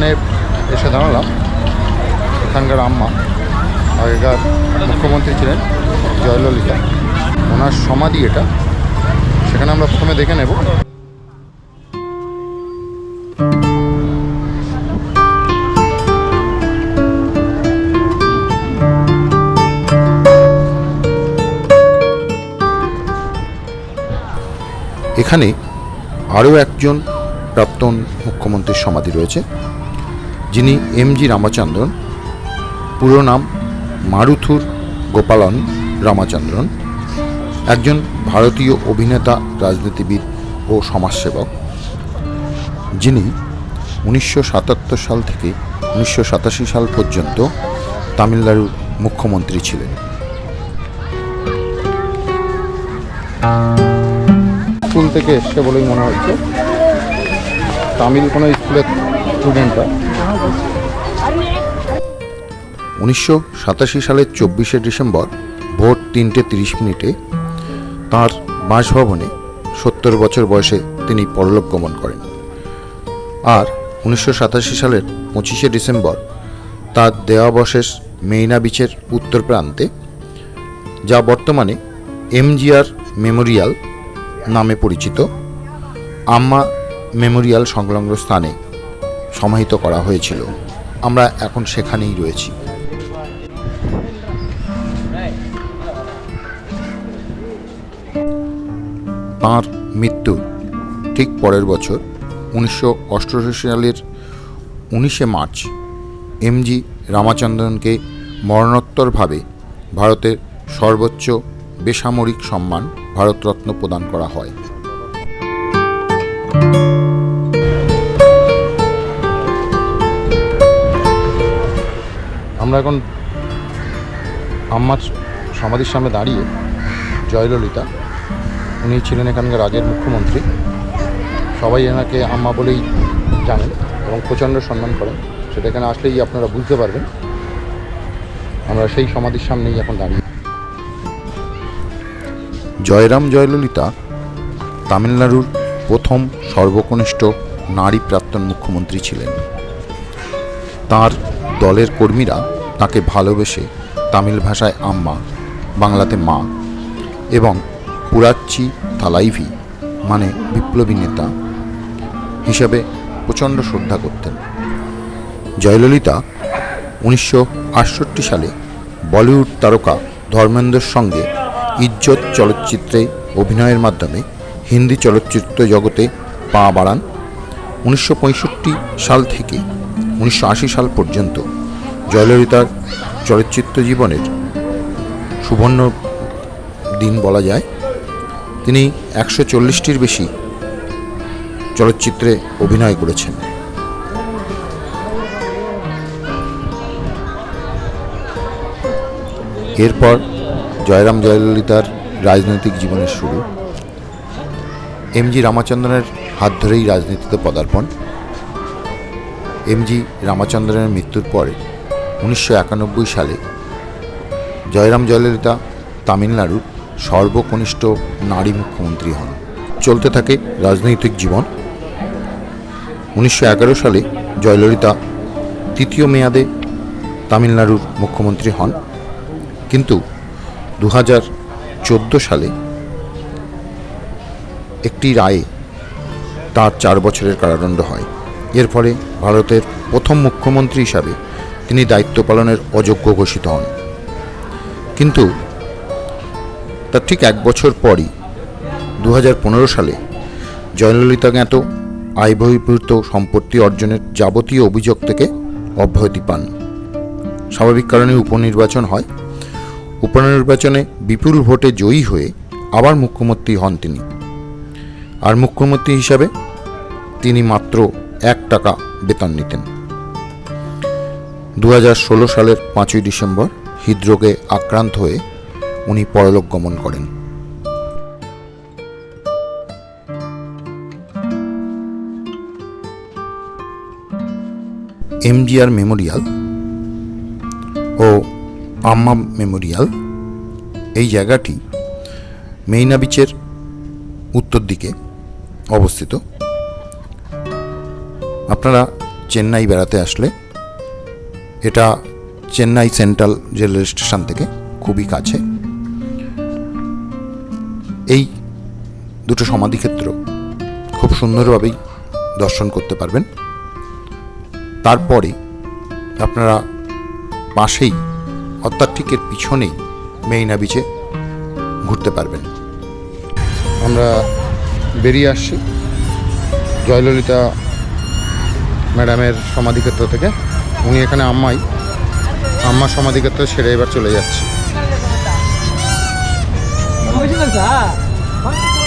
এখানে এসে দাঁড়ালাম। এখানকার আম্মা, আগেকার মুখ্যমন্ত্রী ছিলেন জয়ললিতা। ওনার সমাধি এটা। সেখানে আমরা প্রথমে দেখে নেব। এখানে আরও একজন প্রাক্তন মুখ্যমন্ত্রীর সমাধি রয়েছে। যিনি এম জি রামচন্দ্রন, পুরো নাম মারুথুর গোপালন রামচন্দ্রন, একজন ভারতীয় অভিনেতা, রাজনীতিবিদ ও সমাজসেবক, যিনি উনিশশো সাতাত্তর সাল থেকে উনিশশো সাতাশি সাল পর্যন্ত তামিলনাড়ুর মুখ্যমন্ত্রী ছিলেন। স্কুল থেকে এসছে বলেই মনে হচ্ছে। তামিল কোনো স্কুলের স্টুডেন্টরা উনিশশো সাতাশি সালের চব্বিশে ডিসেম্বর ভোর তিনটে তিরিশ মিনিটে তাঁর বাসভবনে সত্তর বছর বয়সে তিনি পরলোক গমন করেন। আর উনিশশো সাতাশি সালের পঁচিশে ডিসেম্বর তার দেহাবশেষ মেইনা বিচের উত্তর প্রান্তে, যা বর্তমানে এমজিআর মেমোরিয়াল নামে পরিচিত, আম্মা মেমোরিয়াল সংলগ্ন স্থানে সমাহিত করা হয়েছিল। আমরা এখন সেখানেই রয়েছি। তাঁর মৃত্যু ঠিক পরের বছর উনিশশো অষ্টআশি সালের উনিশে মার্চ এমজি রামাচন্দ্রনকে মরণোত্তরভাবে ভারতের সর্বোচ্চ বেসামরিক সম্মান ভারতরত্ন প্রদান করা হয়। এখন আম্মার সমাধির সামনে দাঁড়িয়ে জয়ললিতা, উনি ছিলেন এখানকার আগের মুখ্যমন্ত্রী, সবাই এনাকে আম্মা বলেই জানেন এবং প্রচণ্ড সম্মান করেন। সেটা এখানে আসলেই আপনারা বুঝতে পারবেন। আমরা সেই সমাধির সামনেই এখন দাঁড়িয়ে। জয়রাম জয়ললিতা তামিলনাড়ুর প্রথম সর্বকনিষ্ঠ নারী প্রাক্তন মুখ্যমন্ত্রী ছিলেন। তার দলের কর্মীরা তাকে ভালোবেসে তামিল ভাষায় আম্মা, বাংলাতে মা এবং পুরাচ্চি থালাইভি মানে বিপ্লবী নেতা হিসাবে প্রচণ্ড শ্রদ্ধা করতেন। জয়ললিতা উনিশশো আটষট্টি সালে বলিউড তারকা ধর্মেন্দ্রর সঙ্গে ইজ্জত চলচ্চিত্রে অভিনয়ের মাধ্যমে হিন্দি চলচ্চিত্র জগতে পা বাড়ান। উনিশশো পঁয়ষট্টি সাল থেকে উনিশশো আশি সাল পর্যন্ত জয়ললিতার চলচ্চিত্র জীবনের সুবর্ণ দিন বলা যায়, তিনি একশো চল্লিশটির বেশি চলচ্চিত্রে অভিনয় করেছেন। এরপর জয়রাম জয়ললিতার রাজনৈতিক জীবনের শুরু। এম জি রামাচন্দ্রনের হাত ধরেই রাজনীতিতে পদার্পণ। এম জি রামাচন্দ্রনের মৃত্যুর পরে উনিশশো একানব্বই সালে জয়রাম জয়ললিতা তামিলনাড়ুর সর্বকনিষ্ঠ নারী মুখ্যমন্ত্রী হন। চলতে থাকে রাজনৈতিক জীবন। উনিশশো এগারো সালে জয়ললিতা তৃতীয় মেয়াদে তামিলনাড়ুর মুখ্যমন্ত্রী হন। কিন্তু দু হাজার চোদ্দ সালে একটি রায়ে তার চার বছরের কারাদণ্ড হয়। এর ফলে ভারতের প্রথম মুখ্যমন্ত্রী হিসাবে তিনি দায়িত্ব পালনের অযোগ্য ঘোষিত হন। কিন্তু তার ঠিক এক বছর পরই দু হাজার পনেরো সালে, জয়ললিতা জ্ঞাত আয় বহির্ভূত সম্পত্তি অর্জনের যাবতীয় অভিযোগ থেকে অব্যাহতি পান। স্বাভাবিক কারণে উপনির্বাচন হয়। উপনির্বাচনে বিপুল ভোটে জয়ী হয়ে আবার মুখ্যমন্ত্রী হন তিনি। আর মুখ্যমন্ত্রী হিসাবে তিনি মাত্র এক টাকা বেতন নিতেন। দু হাজার ষোলো সালের পাঁচই ডিসেম্বর হৃদরোগে আক্রান্ত হয়ে উনি পরলোক গমন করেন। এমজিআর মেমোরিয়াল ও আম্মা মেমোরিয়াল এই জায়গাটি মেইনা বিচের উত্তর দিকে অবস্থিত। আপনারা চেন্নাই বেড়াতে আসলে এটা চেন্নাই সেন্ট্রাল রেলওয়ে স্টেশন থেকে খুবই কাছে। এই দুটো সমাধিক্ষেত্র খুব সুন্দরভাবেই দর্শন করতে পারবেন। তারপরে আপনারা পাশেই, অর্থাৎ ঠিক এর পিছনেই মেইনা বিচে ঘুরতে পারবেন। আমরা বেরিয়ে আসছি জয়ললিতা ম্যাডামের সমাধিক্ষেত্র থেকে। উনি এখানে আম্মাই আম্মার সমাধিক্ষেত্র সেরে এবার চলে যাচ্ছে Bang?